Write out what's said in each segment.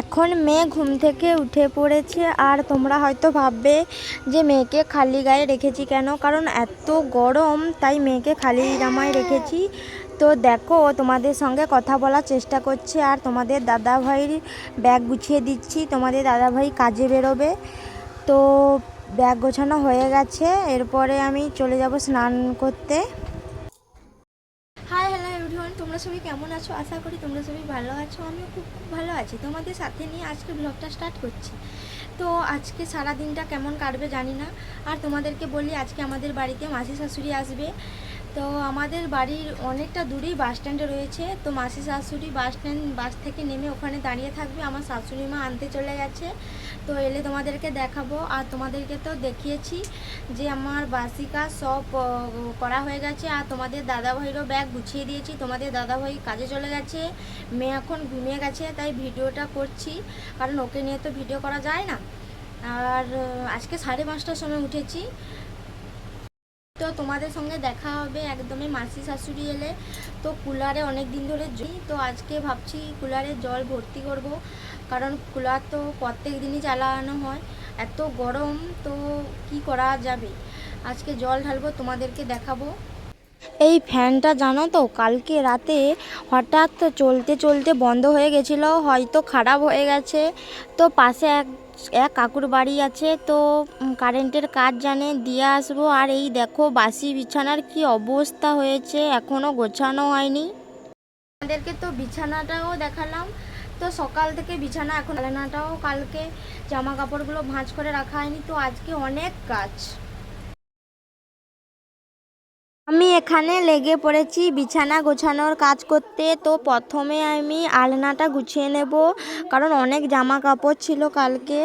এখন মেয়ে ঘুম থেকে উঠে পড়েছে আর তোমরা হয়তো ভাববে যে মেয়েকে খালি গায়ে রেখেছি কেন? কারণ এত গরম, তাই মেয়েকে খালি জামায় রেখেছি। তো দেখো, তোমাদের সঙ্গে কথা বলার চেষ্টা করছে আর তোমাদের দাদা ভাইয়ের ব্যাগ গুছিয়ে দিচ্ছি। তোমাদের দাদা ভাই কাজে বেরোবে। তো ব্যাগ গোছানো হয়ে গেছে। এরপরে আমি চলে যাব স্নান করতে। তোমরা সবাই কেমন আছো? আশা করি তোমরা সবাই ভালো আছো। আমিও খুব খুব ভালো আছি। তোমাদের সাথে নিয়ে আজকে ব্লগটা স্টার্ট করছি। তো আজকে সারা দিনটা কেমন কাটবে জানি না। আর তোমাদেরকে বলি, আজকে আমাদের বাড়িতে মাসি শাশুড়ি আসবে। তো আমাদের বাড়ির অনেকটা দূরেই বাস স্ট্যান্ডে রয়েছে। তো মাসি শাশুড়ি বাস স্ট্যান্ড বাস থেকে নেমে ওখানে দাঁড়িয়ে থাকবে। আমার শাশুড়ি মা আনতে চলে গেছে। তো এলে তোমাদেরকে দেখাবো। আর তোমাদেরকে তো দেখিয়েছি যে আমার বাসি কাজ সব করা হয়ে গেছে। আর তোমাদের দাদাভাইরও ব্যাগ গুছিয়ে দিয়েছি। তোমাদের দাদাভাই কাজে চলে গেছে। মেয়ে এখন ঘুমিয়ে গেছে, তাই ভিডিওটা করছি। কারণ ওকে নিয়ে তো ভিডিও করা যায় না। আর আজকে সাড়ে পাঁচটার সময় উঠেছি। তো তোমাদের সঙ্গে দেখা হবে একদমই মাসি শাশুড়ি এলে। তো কুলারে অনেক দিন ধরে জল তো আজকে ভাবছি কুলারে জল ভর্তি করব, কারণ কুলার তো প্রত্যেক দিনই চালানো হয়। এত গরম, তো কি করা যাবে? আজকে জল ঢালবো, তোমাদেরকে দেখাবো। এই ফ্যানটা জানো তো, কালকে রাতে হঠাৎ চলতে চলতে বন্ধ হয়ে গেছিল, হয়তো খারাপ হয়ে গেছে। তো পাশে এক এক কাকুর বাড়ি আছে, তো কারেন্টের কাজ জানে, দিয়ে আসব। আর এই দেখো, বাসি বিছানার কি অবস্থা হয়েছে এখনও গোছানো হয়নি। আমাদেরকে তো বিছানাটাও দেখালাম। তো সকাল থেকে বিছানা এখন, আলেনাটাও কালকে জামা কাপড়গুলো ভাঁজ করে রাখা হয়নি। তো আজকে অনেক কাজ। আমি এখানে লেগে পড়েছি, বিছানা গোছানোর কাজ করতে। তো প্রথমে আমি আলনাটা গুছিয়ে নেব, কারণ অনেক জামা কাপড় ছিল কালকে।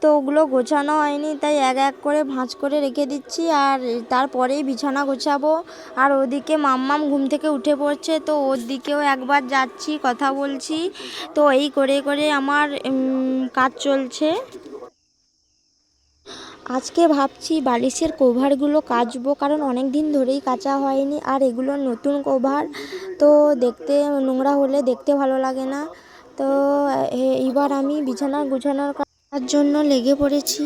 তো ওগুলো গোছানো হয়নি, তাই এক এক করে ভাঁজ করে রেখে দিচ্ছি। আর তারপরেই বিছানা গোছাবো। আর ওদিকে মাম্মাম ঘুম থেকে উঠে পড়ছে, তো ওর দিকেও একবার যাচ্ছি, কথা বলছি। তো এই করে করে আমার কাজ চলছে। আজকে ভাবছি বালিশের কভারগুলো কাচবো, কারণ অনেক দিন ধরেই কাচা হয়নি আর এগুলো নতুন কভার, তো দেখতে, নোংরা হলে দেখতে ভালো লাগে না। তো এইবার আমি বিছানা গুছানোর কাজ জন্য লেগে পড়েছি।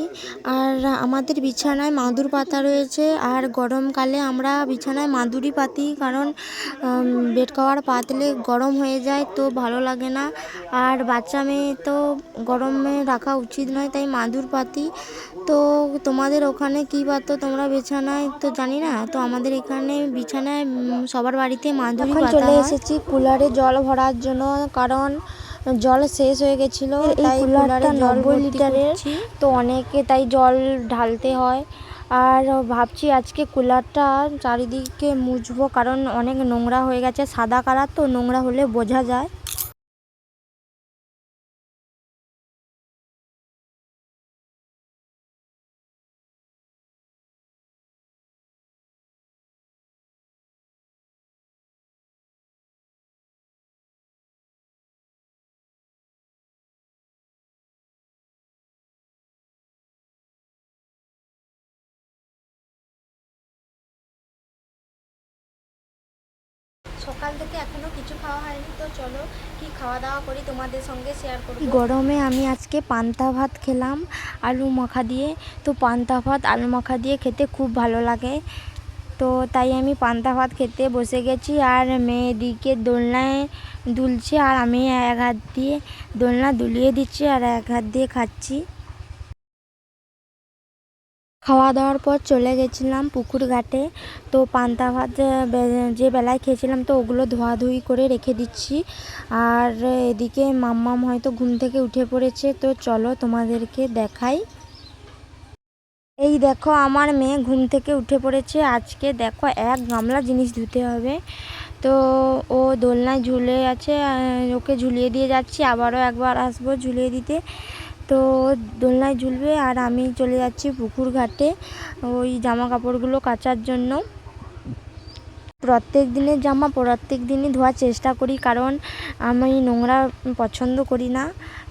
আর আমাদের বিছানায় মাদুর পাতা রয়েছে। আর গরমকালে আমরা বিছানায় মাদুরই পাতি কারণ বেড কভার পাতলে গরম হয়ে যায় তো ভালো লাগে না। আর বাচ্চা মেয়ে তো গরমে রাখা উচিত নয় তাই মাদুর পাতি। তো তোমাদের ওখানে কী পাতো তোমরা বিছানায়? তো জানি না তো আমাদের এখানে বিছানায় সবার বাড়িতে মাদুরি পাতা চলে এসেছি কুলারে জল ভরার জন্য কারণ জল শেষ হয়ে গেছিল তাই কুলারে জল 90 ভর্তি লিটারের। তো অনেকে তাই জল ঢালতে হয় আর ভাবছি আজকে কুলারটা চারিদিকে মুছবো কারণ অনেক নোংরা হয়ে গেছে সাদা কালার তো নোংরা হলে বোঝা যায় সকাল থেকে এখনও কিছু খাওয়া হয়নি, তো চলো কি খাওয়া দাওয়া করি তোমাদের সঙ্গে শেয়ার করব। গরমে আমি আজকে পান্তা ভাত খেলাম, আলু মাখা দিয়ে। তো পান্তা ভাত, আলু মাখা দিয়ে খেতে খুব ভালো লাগে। তো তাই আমি পান্তা ভাত খেতে বসে গেছি আর মেয়েদিকে দোলনায় দুলছে আর আমি এক হাত দিয়ে দোলনা দুলিয়ে দিচ্ছি আর এক হাত দিয়ে খাচ্ছি। খাওয়া দাওয়ার পর চলে গেছিলাম পুকুর ঘাটে। তো পান্তা ভাত যে বেলায় খেয়েছিলাম, তো ওগুলো ধোয়াধুয়ি করে রেখে দিচ্ছি। আর এদিকে মাম্মাম হয়তো ঘুম থেকে উঠে পড়েছে, তো চলো তোমাদেরকে দেখাই। এই দেখো, আমার মেয়ে ঘুম থেকে উঠে পড়েছে। আজকে দেখো, এক গামলা জিনিস ধুতে হবে। তো ও দোলনায় ঝুলে আছে ওকে ঝুলিয়ে দিয়ে যাচ্ছি। আবারও একবার আসব ঝুলিয়ে দিতে। তো দোলনায় ঝুলবে আর আমি চলে যাচ্ছি পুকুর ঘাটে ওই জামা কাপড়গুলো কাচার জন্য। প্রত্যেক দিনের জামা প্রত্যেক দিনই ধোয়ার চেষ্টা করি, কারণ আমি নোংরা পছন্দ করি না।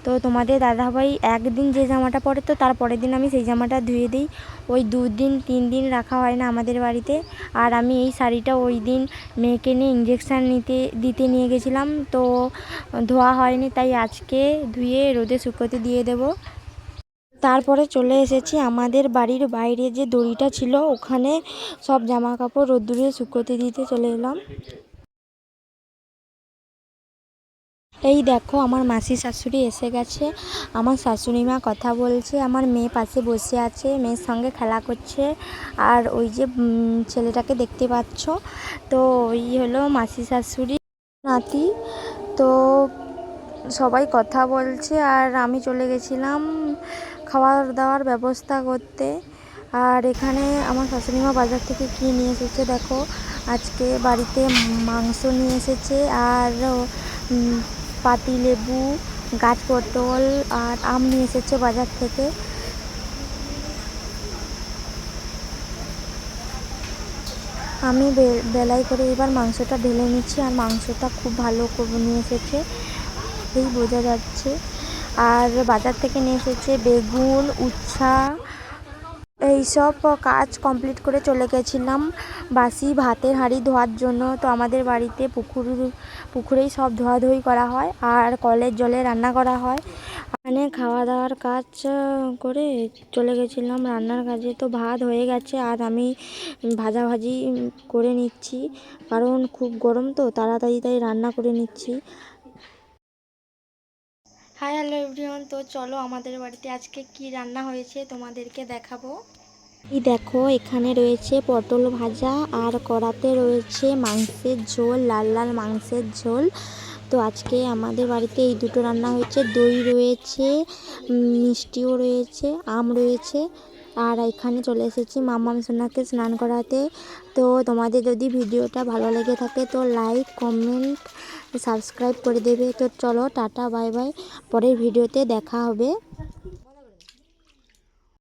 তো তোমাদের দাদাভাই একদিন যে জামাটা পরে, তো তার পরের দিন আমি সেই জামাটা ধুয়ে দিই। ওই দুদিন, তিন দিন রাখা হয় না আমাদের বাড়িতে। আর আমি এই শাড়িটা ওই দিন মেয়েকে নিয়ে ইঞ্জেকশান নিতে, দিতে নিয়ে গেছিলাম। তো ধোয়া হয়নি, তাই আজকে ধুয়ে রোদে শুকোতে দিয়ে দেবো। তারপরে চলে এসেছি আমাদের বাড়ির বাইরে যে দড়িটা ছিল, ওখানে সব জামা কাপড় রোদ্দুরে শুকোতে দিতে চলে এলাম। এই দেখো, আমার মাসি শাশুড়ি এসে গেছে। আমার শাশুড়ি মা কথা বলছে, আমার মেয়ে পাশে বসে আছে, মেয়ের সঙ্গে খেলা করছে। আর ওই যে ছেলেটাকে দেখতে পাচ্ছ। তো ওই হলো মাসি শাশুড়ি, নাতি। তো সবাই কথা বলছে, আর আমি চলে গেছিলাম খাওয়ার দাওয়ার ব্যবস্থা করতে। আর এখানে আমার শাশুড়ি মা বাজার থেকে কী নিয়ে এসেছে দেখো। আজকে বাড়িতে মাংস নিয়ে এসেছে আর উম, পাতিলেবু গাছ পটল আর আম নিয়ে এসেছে বাজার থেকে। আমি বে- বেলায় করে এবার মাংসটা ঢেলে নিচ্ছি আর মাংসটা খুব ভালো নিয়ে এসেছে। এই বোঝা যাচ্ছে। আর বাজার থেকে নিয়ে এসেছে বেগুন, উচ্ছা, এইসব কাজ কমপ্লিট করে চলে গেছিলাম। বাসি ভাতের হাঁড়ি ধোয়ার জন্য। তো আমাদের বাড়িতে পুকুর, পুকুরেই সব ধোয়াধুয়ি করা হয় আর কলের জলে রান্না করা হয়। মানে খাওয়া দাওয়ার কাজ করে চলে গেছিলাম রান্নার কাজে। তো ভাত হয়ে গেছে আর আমি ভাজাভাজি করে নিচ্ছি। কারণ খুব গরম তো, তাড়াতাড়ি তাই রান্না করে নিচ্ছি। হাই হ্যালো এভরিওয়ান তো চলো আমাদের বাড়িতে আজকে কি রান্না হয়েছে তোমাদেরকে দেখাবো। এই দেখো, এখানে রয়েছে পটল ভাজা আর কড়াতে রয়েছে মাংসের ঝোল, লাল লাল মাংসের ঝোল। তো আজকে আমাদের বাড়িতে এই দুটো রান্না হয়েছে। দই রয়েছে মিষ্টিও রয়েছে, আম রয়েছে। আর এখানে চলে এসেছি মামাম সোনাকে স্নান করাতে। তো তোমাদের যদি ভিডিওটা ভালো লেগে থাকে তো লাইক কমেন্ট সাবস্ক্রাইব করে দেবে। তো চলো টাটা বাই বাই। পরের ভিডিওতে দেখা হবে।